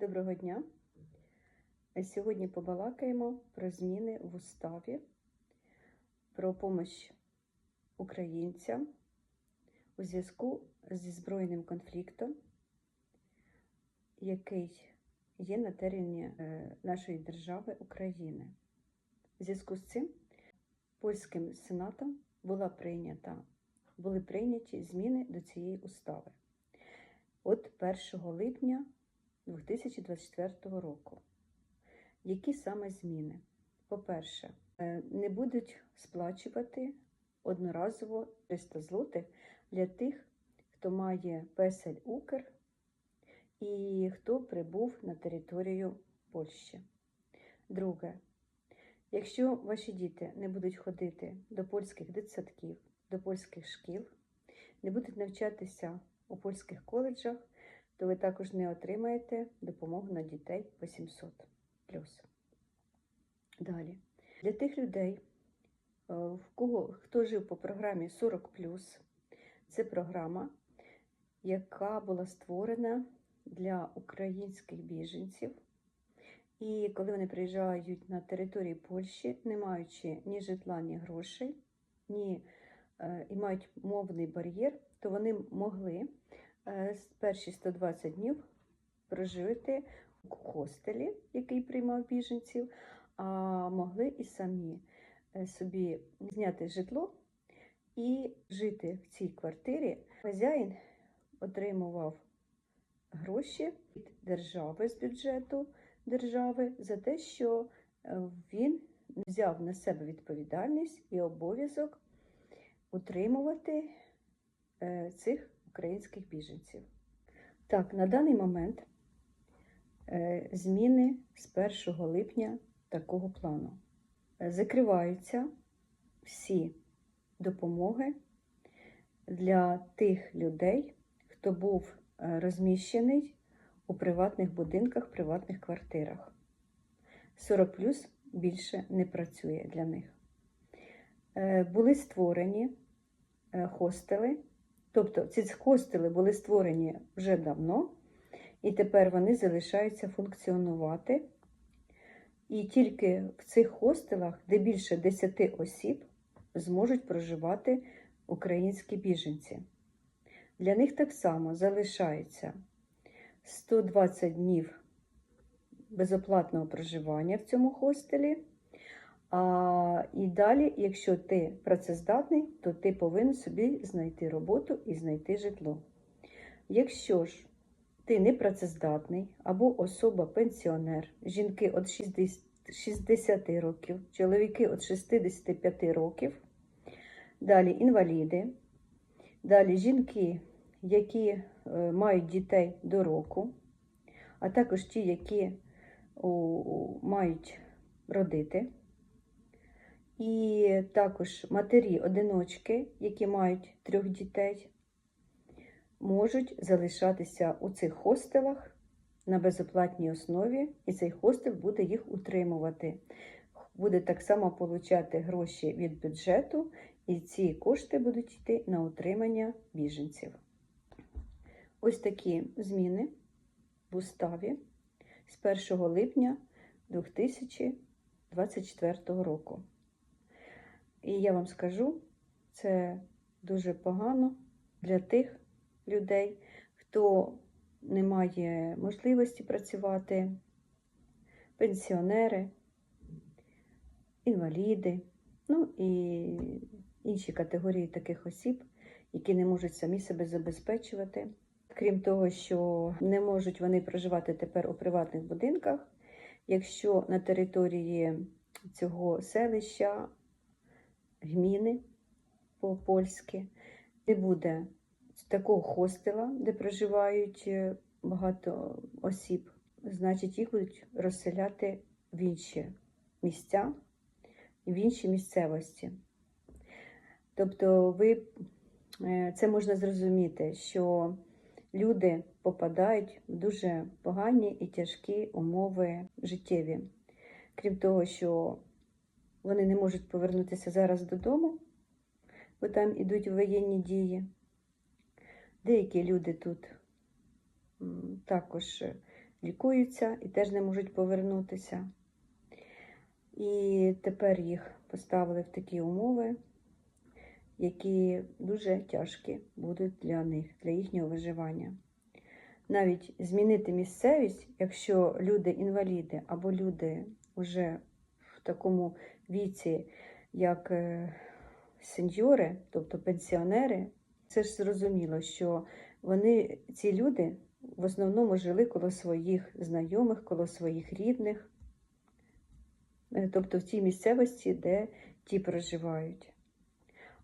Доброго дня. Сьогодні побалакаємо про зміни в уставі, про допомогу українцям у зв'язку зі збройним конфліктом, який є на терені е, нашої держави України. В зв'язку з цим польським сенатом була прийнята, були прийняті зміни до цієї устави. От 1 липня 2024 року. Які саме зміни? По-перше, е, не будуть сплачувати одноразово 300 злотих для тих, хто має песель Укр і хто прибув на територію Польщі. Друге, якщо ваші діти не будуть ходити до польських дитсадків, до польських шкіл, не будуть навчатися у польських коледжах, то ви також не отримаєте допомогу на дітей 800 Далі. Для тих людей, е, в кого, хто жив по програмі 40 це програма, яка була створена для українських біженців. І коли вони приїжджають на територію Польщі, не маючи ні житла, ні грошей, ні, е, і мають мовний бар'єр, то вони могли перші 120 днів прожити у хостелі, який приймав біженців, а могли і самі е, собі зняти житло і жити в цій квартирі. Хазяїн отримував гроші від держави з бюджету держави за те, що е, він взяв на себе відповідальність і обов'язок утримувати цих українських біженців. Так, на даний момент е, зміни з 1 липня такого плану. Е, закриваються всі допомоги для тих людей, хто був е, розміщений у приватних будинках, приватних квартирах. 40 плюс більше не працює для них. Були створені хостели Тобто ці хостели були створені вже давно, і тепер вони залишаються функціонувати. І тільки в цих хостелах, де більше 10 осіб, зможуть проживати українські біженці. Для них так само залишається 120 днів безоплатного проживання в цьому хостелі. А, І далі, якщо ти працездатний, то ти повинен собі знайти роботу і знайти житло. Якщо ж ти не працездатний або особа-пенсіонер, жінки від 60 років, чоловіки від 65 років, далі інваліди, далі жінки, які е, мають дітей до року, а також ті, які мають родити. І також матері-одиночки, які мають трьох дітей, можуть залишатися у цих хостелах на безоплатній основі, і цей хостел буде їх утримувати. Буде так само отримати гроші від бюджету, і ці кошти будуть йти на утримання біженців. Ось такі зміни в уставі з 1 липня 2024 року. І я вам скажу, це дуже погано для тих людей, хто не має можливості працювати, пенсіонери, інваліди, ну і інші категорії таких осіб, які не можуть самі себе забезпечувати. Крім того, що не можуть вони проживати тепер у приватних будинках, якщо на території цього селища гміни по-польськи. Не буде такого хостела, де проживають е, багато осіб. Значить, їх будуть розселяти в інші місця, в інші місцевості. Тобто, ви, е, це можна зрозуміти, що люди попадають в дуже погані і тяжкі умови життєві. Крім того, що вони не можуть повернутися зараз додому, бо там ідуть воєнні дії. Деякі люди тут також лікуються і теж не можуть повернутися. І тепер їх поставили в такі умови, які дуже тяжкі будуть для них, для їхнього виживання. Навіть змінити місцевість, якщо люди-інваліди або люди вже такому віці, як е, сеньори, тобто пенсіонери, це ж зрозуміло, що вони, ці люди, в основному жили коло своїх знайомих, коло своїх рідних, е, тобто в тій місцевості, де ті проживають.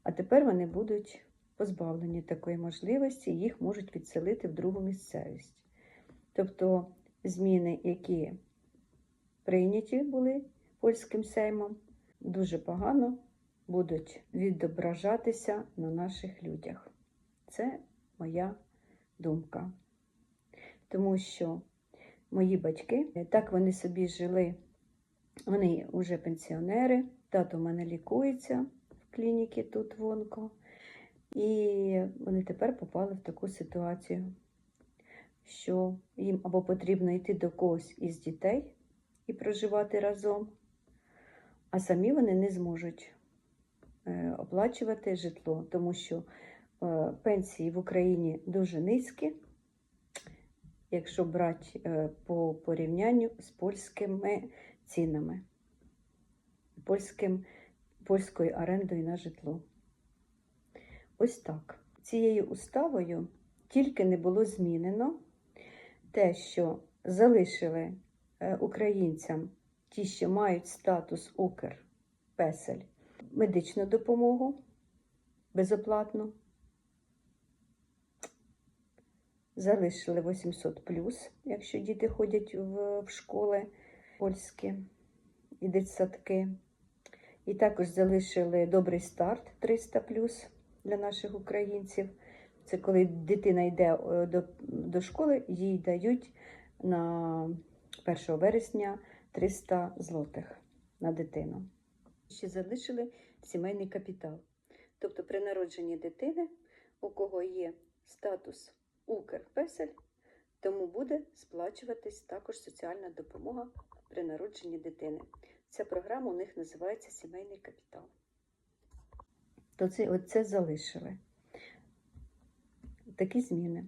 А тепер вони будуть позбавлені такої можливості, їх можуть відселити в другу місцевість. Тобто зміни, які прийняті були польським сеймом, дуже погано будуть відображатися на наших людях. Це моя думка. Тому що мої батьки, так вони собі жили, вони вже пенсіонери, тато в мене лікується в клініці тут вонко. І вони тепер попали в таку ситуацію, що їм або потрібно йти до когось із дітей і проживати разом, а самі вони не зможуть е, оплачувати житло, тому що е, пенсії в Україні дуже низькі, якщо брати е, по порівнянню з польськими цінами, польським, польською орендою на житло. Ось так. Цією уставою тільки не було змінено те, що залишили українцям, ті, що мають статус Укр, песель, медичну допомогу безоплатну. Залишили 800 якщо діти ходять в, в школи польські і дитсадки. І також залишили добрий старт 300 для наших українців. Це коли дитина йде е, до, до школи, їй дають на 1 вересня 300 злотих на дитину. Ще залишили сімейний капітал. Тобто при народженні дитини, у кого є статус Укрпесель, тому буде сплачуватись також соціальна допомога при народженні дитини. Ця програма у них називається Сімейний капітал то це, оце залишили. Такі зміни.